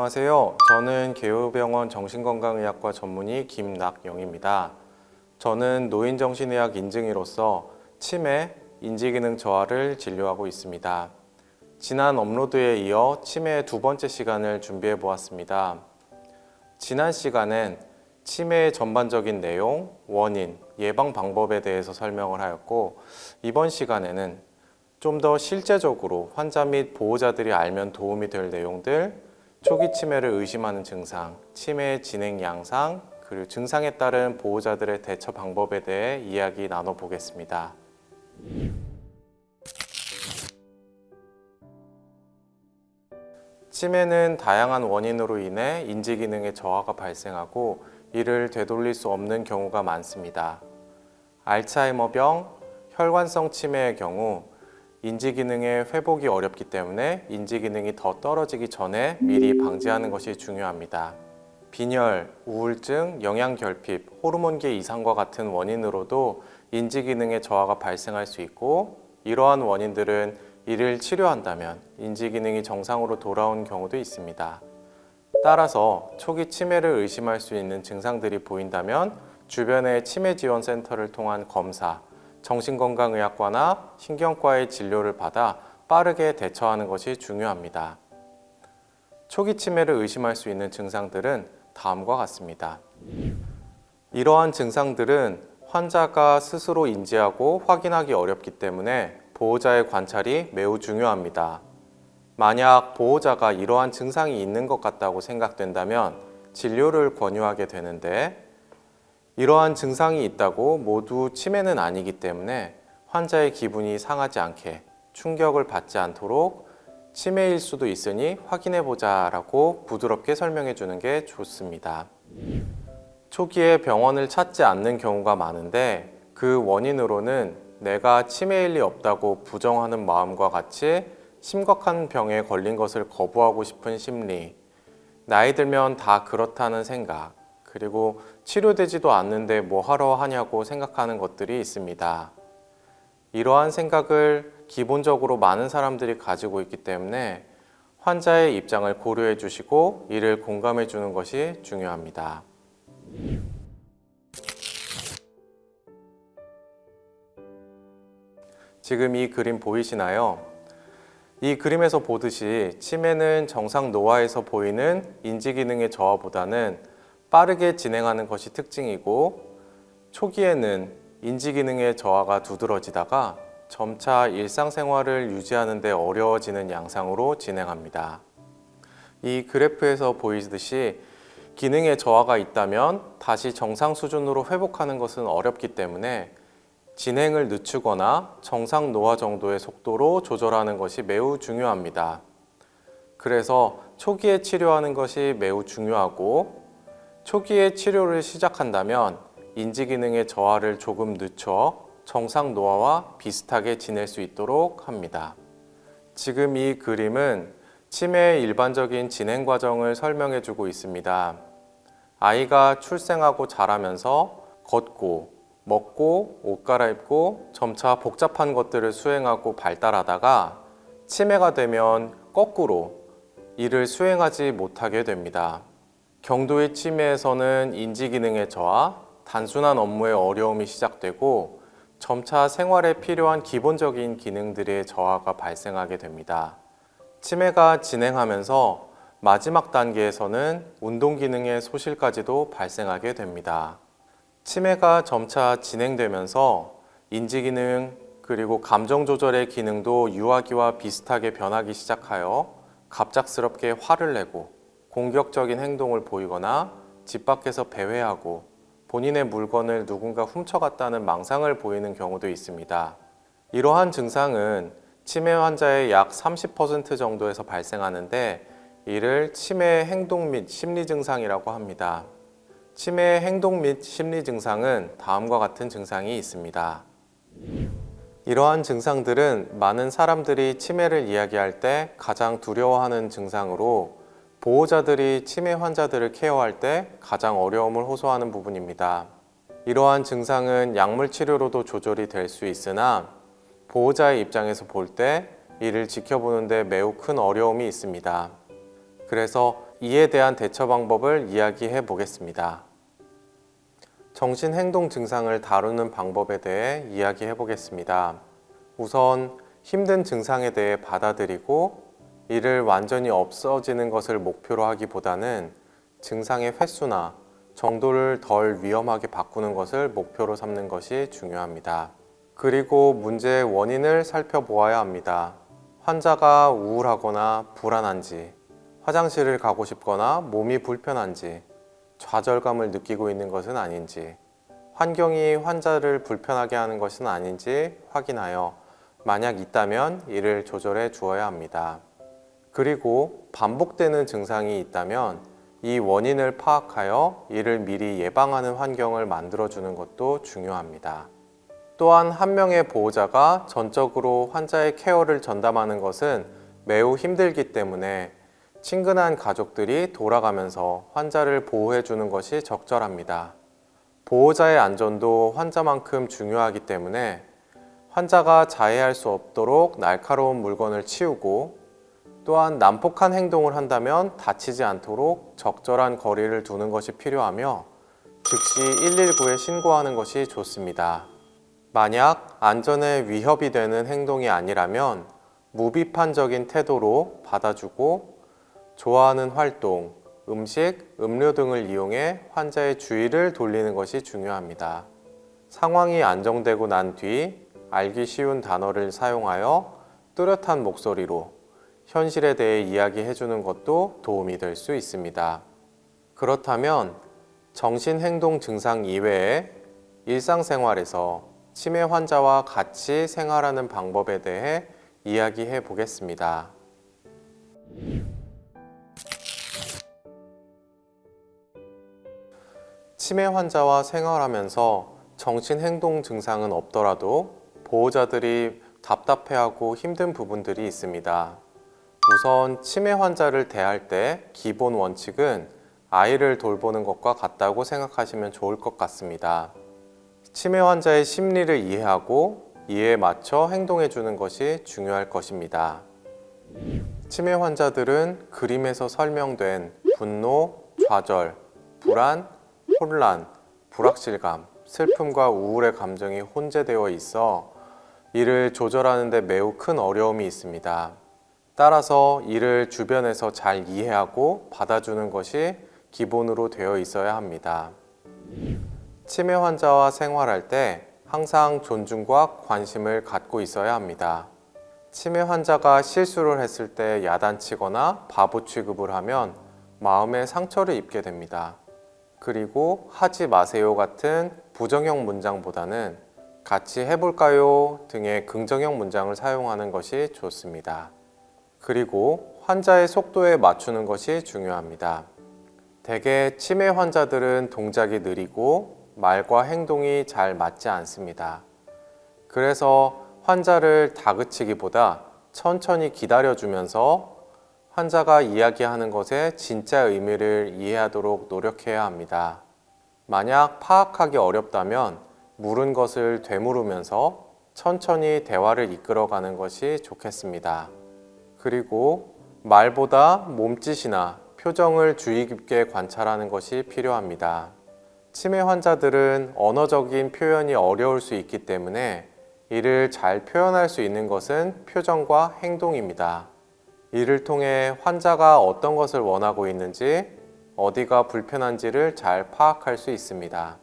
안녕하세요. 저는 개요병원 정신건강의학과 전문의 김낙영입니다. 저는 노인정신의학 인증의로서 치매, 인지기능 저하를 진료하고 있습니다. 지난 업로드에 이어 치매의 두 번째 시간을 준비해 보았습니다. 지난 시간엔 치매의 전반적인 내용, 원인, 예방 방법에 대해서 설명을 하였고, 이번 시간에는 좀 더 실제적으로 환자 및 보호자들이 알면 도움이 될 내용들, 초기 치매를 의심하는 증상, 치매의 진행 양상, 그리고 증상에 따른 보호자들의 대처 방법에 대해 이야기 나눠보겠습니다. 치매는 다양한 원인으로 인해 인지 기능의 저하가 발생하고 이를 되돌릴 수 없는 경우가 많습니다. 알츠하이머병, 혈관성 치매의 경우 인지 기능의 회복이 어렵기 때문에 인지 기능이 더 떨어지기 전에 미리 방지하는 것이 중요합니다. 빈혈, 우울증, 영양 결핍, 호르몬계 이상과 같은 원인으로도 인지 기능의 저하가 발생할 수 있고 이러한 원인들은 이를 치료한다면 인지 기능이 정상으로 돌아온 경우도 있습니다. 따라서 초기 치매를 의심할 수 있는 증상들이 보인다면 주변의 치매 지원 센터를 통한 검사, 정신건강의학과나 신경과의 진료를 받아 빠르게 대처하는 것이 중요합니다. 초기 치매를 의심할 수 있는 증상들은 다음과 같습니다. 이러한 증상들은 환자가 스스로 인지하고 확인하기 어렵기 때문에 보호자의 관찰이 매우 중요합니다. 만약 보호자가 이러한 증상이 있는 것 같다고 생각된다면 진료를 권유하게 되는데 이러한 증상이 있다고 모두 치매는 아니기 때문에 환자의 기분이 상하지 않게 충격을 받지 않도록 치매일 수도 있으니 확인해 보자 라고 부드럽게 설명해 주는 게 좋습니다. 초기에 병원을 찾지 않는 경우가 많은데 그 원인으로는 내가 치매일 리 없다고 부정하는 마음과 같이 심각한 병에 걸린 것을 거부하고 싶은 심리, 나이 들면 다 그렇다는 생각, 그리고 치료되지도 않는데 뭐 하러 하냐고 생각하는 것들이 있습니다. 이러한 생각을 기본적으로 많은 사람들이 가지고 있기 때문에 환자의 입장을 고려해 주시고 이를 공감해 주는 것이 중요합니다. 지금 이 그림 보이시나요? 이 그림에서 보듯이 치매는 정상 노화에서 보이는 인지 기능의 저하보다는 빠르게 진행하는 것이 특징이고 초기에는 인지 기능의 저하가 두드러지다가 점차 일상생활을 유지하는 데 어려워지는 양상으로 진행합니다. 이 그래프에서 보이듯이 기능의 저하가 있다면 다시 정상 수준으로 회복하는 것은 어렵기 때문에 진행을 늦추거나 정상 노화 정도의 속도로 조절하는 것이 매우 중요합니다. 그래서 초기에 치료하는 것이 매우 중요하고 초기에 치료를 시작한다면 인지 기능의 저하를 조금 늦춰 정상 노화와 비슷하게 지낼 수 있도록 합니다. 지금 이 그림은 치매의 일반적인 진행 과정을 설명해 주고 있습니다. 아이가 출생하고 자라면서 걷고 먹고 옷 갈아입고 점차 복잡한 것들을 수행하고 발달하다가 치매가 되면 거꾸로 이를 수행하지 못하게 됩니다. 경도의 치매에서는 인지 기능의 저하, 단순한 업무의 어려움이 시작되고 점차 생활에 필요한 기본적인 기능들의 저하가 발생하게 됩니다. 치매가 진행하면서 마지막 단계에서는 운동 기능의 소실까지도 발생하게 됩니다. 치매가 점차 진행되면서 인지 기능 그리고 감정 조절의 기능도 유아기와 비슷하게 변하기 시작하여 갑작스럽게 화를 내고 공격적인 행동을 보이거나 집 밖에서 배회하고 본인의 물건을 누군가 훔쳐갔다는 망상을 보이는 경우도 있습니다. 이러한 증상은 치매 환자의 약 30% 정도에서 발생하는데 이를 치매 행동 및 심리 증상이라고 합니다. 치매 행동 및 심리 증상은 다음과 같은 증상이 있습니다. 이러한 증상들은 많은 사람들이 치매를 이야기할 때 가장 두려워하는 증상으로 보호자들이 치매 환자들을 케어할 때 가장 어려움을 호소하는 부분입니다. 이러한 증상은 약물 치료로도 조절이 될 수 있으나 보호자의 입장에서 볼 때 이를 지켜보는데 매우 큰 어려움이 있습니다. 그래서 이에 대한 대처 방법을 이야기해 보겠습니다. 정신행동 증상을 다루는 방법에 대해 이야기해 보겠습니다. 우선 힘든 증상에 대해 받아들이고 이를 완전히 없어지는 것을 목표로 하기보다는 증상의 횟수나 정도를 덜 위험하게 바꾸는 것을 목표로 삼는 것이 중요합니다. 그리고 문제의 원인을 살펴보아야 합니다. 환자가 우울하거나 불안한지, 화장실을 가고 싶거나 몸이 불편한지, 좌절감을 느끼고 있는 것은 아닌지, 환경이 환자를 불편하게 하는 것은 아닌지 확인하여 만약 있다면 이를 조절해 주어야 합니다. 그리고 반복되는 증상이 있다면 이 원인을 파악하여 이를 미리 예방하는 환경을 만들어주는 것도 중요합니다. 또한 한 명의 보호자가 전적으로 환자의 케어를 전담하는 것은 매우 힘들기 때문에 친근한 가족들이 돌아가면서 환자를 보호해 주는 것이 적절합니다. 보호자의 안전도 환자만큼 중요하기 때문에 환자가 자해할 수 없도록 날카로운 물건을 치우고 또한 난폭한 행동을 한다면 다치지 않도록 적절한 거리를 두는 것이 필요하며 즉시 119에 신고하는 것이 좋습니다. 만약 안전에 위협이 되는 행동이 아니라면 무비판적인 태도로 받아주고 좋아하는 활동, 음식, 음료 등을 이용해 환자의 주의를 돌리는 것이 중요합니다. 상황이 안정되고 난 뒤 알기 쉬운 단어를 사용하여 뚜렷한 목소리로 현실에 대해 이야기해 주는 것도 도움이 될 수 있습니다. 그렇다면 정신행동 증상 이외에 일상생활에서 치매 환자와 같이 생활하는 방법에 대해 이야기해 보겠습니다. 치매 환자와 생활하면서 정신행동 증상은 없더라도 보호자들이 답답해하고 힘든 부분들이 있습니다. 우선 치매 환자를 대할 때 기본 원칙은 아이를 돌보는 것과 같다고 생각하시면 좋을 것 같습니다. 치매 환자의 심리를 이해하고 이에 맞춰 행동해 주는 것이 중요할 것입니다. 치매 환자들은 그림에서 설명된 분노, 좌절, 불안, 혼란, 불확실감, 슬픔과 우울의 감정이 혼재되어 있어 이를 조절하는 데 매우 큰 어려움이 있습니다. 따라서 이를 주변에서 잘 이해하고 받아주는 것이 기본으로 되어 있어야 합니다. 치매 환자와 생활할 때 항상 존중과 관심을 갖고 있어야 합니다. 치매 환자가 실수를 했을 때 야단치거나 바보 취급을 하면 마음에 상처를 입게 됩니다. 그리고 하지 마세요 같은 부정형 문장보다는 같이 해볼까요 등의 긍정형 문장을 사용하는 것이 좋습니다. 그리고 환자의 속도에 맞추는 것이 중요합니다. 대개 치매 환자들은 동작이 느리고 말과 행동이 잘 맞지 않습니다. 그래서 환자를 다그치기보다 천천히 기다려주면서 환자가 이야기하는 것의 진짜 의미를 이해하도록 노력해야 합니다. 만약 파악하기 어렵다면 물은 것을 되물으면서 천천히 대화를 이끌어가는 것이 좋겠습니다. 그리고 말보다 몸짓이나 표정을 주의 깊게 관찰하는 것이 필요합니다. 치매 환자들은 언어적인 표현이 어려울 수 있기 때문에 이를 잘 표현할 수 있는 것은 표정과 행동입니다. 이를 통해 환자가 어떤 것을 원하고 있는지, 어디가 불편한지를 잘 파악할 수 있습니다.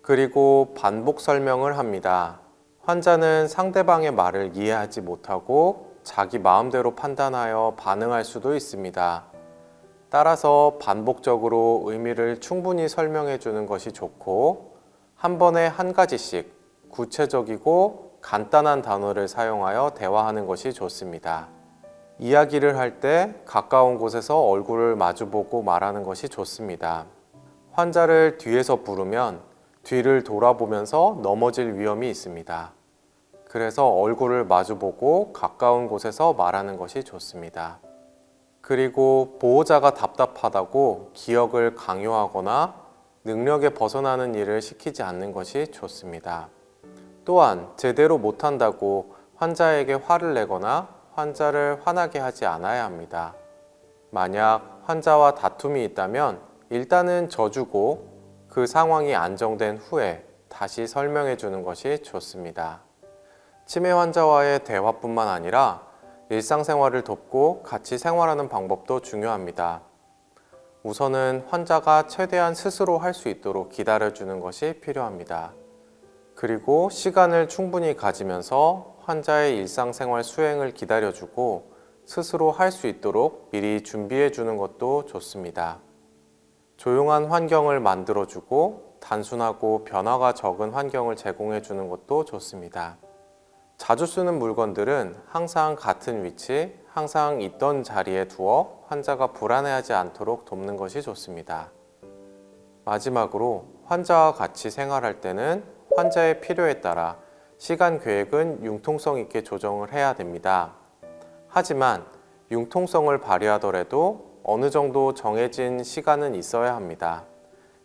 그리고 반복 설명을 합니다. 환자는 상대방의 말을 이해하지 못하고 자기 마음대로 판단하여 반응할 수도 있습니다. 따라서 반복적으로 의미를 충분히 설명해 주는 것이 좋고, 한 번에 한 가지씩 구체적이고 간단한 단어를 사용하여 대화하는 것이 좋습니다. 이야기를 할 때 가까운 곳에서 얼굴을 마주보고 말하는 것이 좋습니다. 환자를 뒤에서 부르면 뒤를 돌아보면서 넘어질 위험이 있습니다. 그래서 얼굴을 마주보고 가까운 곳에서 말하는 것이 좋습니다. 그리고 보호자가 답답하다고 기억을 강요하거나 능력에 벗어나는 일을 시키지 않는 것이 좋습니다. 또한 제대로 못한다고 환자에게 화를 내거나 환자를 화나게 하지 않아야 합니다. 만약 환자와 다툼이 있다면 일단은 져주고 그 상황이 안정된 후에 다시 설명해 주는 것이 좋습니다. 치매 환자와의 대화뿐만 아니라 일상생활을 돕고 같이 생활하는 방법도 중요합니다. 우선은 환자가 최대한 스스로 할 수 있도록 기다려주는 것이 필요합니다. 그리고 시간을 충분히 가지면서 환자의 일상생활 수행을 기다려주고 스스로 할 수 있도록 미리 준비해 주는 것도 좋습니다. 조용한 환경을 만들어주고 단순하고 변화가 적은 환경을 제공해 주는 것도 좋습니다. 자주 쓰는 물건들은 항상 같은 위치, 항상 있던 자리에 두어 환자가 불안해하지 않도록 돕는 것이 좋습니다. 마지막으로 환자와 같이 생활할 때는 환자의 필요에 따라 시간 계획은 융통성 있게 조정을 해야 됩니다. 하지만 융통성을 발휘하더라도 어느 정도 정해진 시간은 있어야 합니다.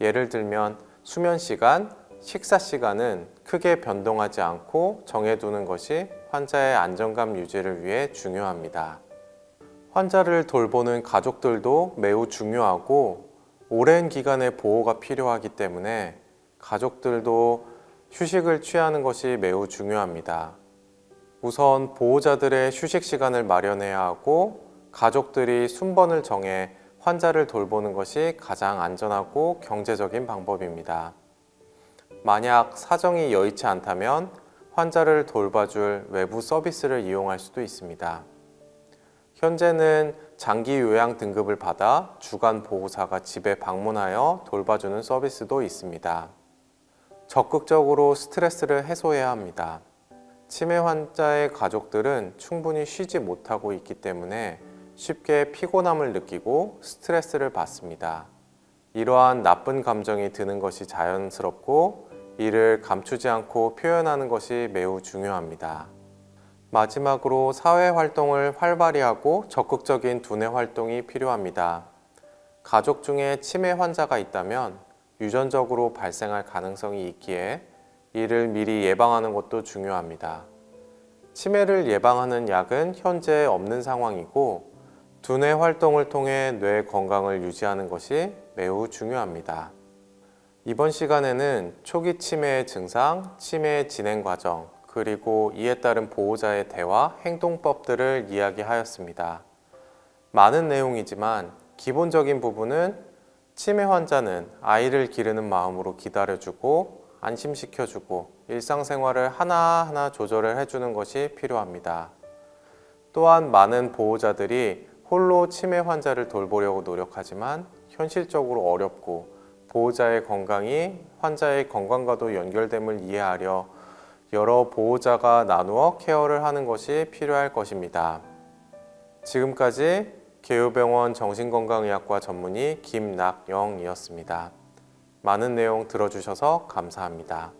예를 들면 수면 시간, 식사 시간은 크게 변동하지 않고 정해두는 것이 환자의 안정감 유지를 위해 중요합니다. 환자를 돌보는 가족들도 매우 중요하고 오랜 기간의 보호가 필요하기 때문에 가족들도 휴식을 취하는 것이 매우 중요합니다. 우선 보호자들의 휴식 시간을 마련해야 하고 가족들이 순번을 정해 환자를 돌보는 것이 가장 안전하고 경제적인 방법입니다. 만약 사정이 여의치 않다면 환자를 돌봐줄 외부 서비스를 이용할 수도 있습니다. 현재는 장기 요양 등급을 받아 주간 보호사가 집에 방문하여 돌봐주는 서비스도 있습니다. 적극적으로 스트레스를 해소해야 합니다. 치매 환자의 가족들은 충분히 쉬지 못하고 있기 때문에 쉽게 피곤함을 느끼고 스트레스를 받습니다. 이러한 나쁜 감정이 드는 것이 자연스럽고 이를 감추지 않고 표현하는 것이 매우 중요합니다. 마지막으로 사회 활동을 활발히 하고 적극적인 두뇌 활동이 필요합니다. 가족 중에 치매 환자가 있다면 유전적으로 발생할 가능성이 있기에 이를 미리 예방하는 것도 중요합니다. 치매를 예방하는 약은 현재 없는 상황이고 두뇌 활동을 통해 뇌 건강을 유지하는 것이 매우 중요합니다. 이번 시간에는 초기 치매의 증상, 치매의 진행 과정, 그리고 이에 따른 보호자의 대화, 행동법들을 이야기하였습니다. 많은 내용이지만 기본적인 부분은 치매 환자는 아이를 기르는 마음으로 기다려주고 안심시켜주고 일상생활을 하나하나 조절을 해주는 것이 필요합니다. 또한 많은 보호자들이 홀로 치매 환자를 돌보려고 노력하지만 현실적으로 어렵고 보호자의 건강이 환자의 건강과도 연결됨을 이해하려 여러 보호자가 나누어 케어를 하는 것이 필요할 것입니다. 지금까지 개요병원 정신건강의학과 전문의 김낙영이었습니다. 많은 내용 들어주셔서 감사합니다.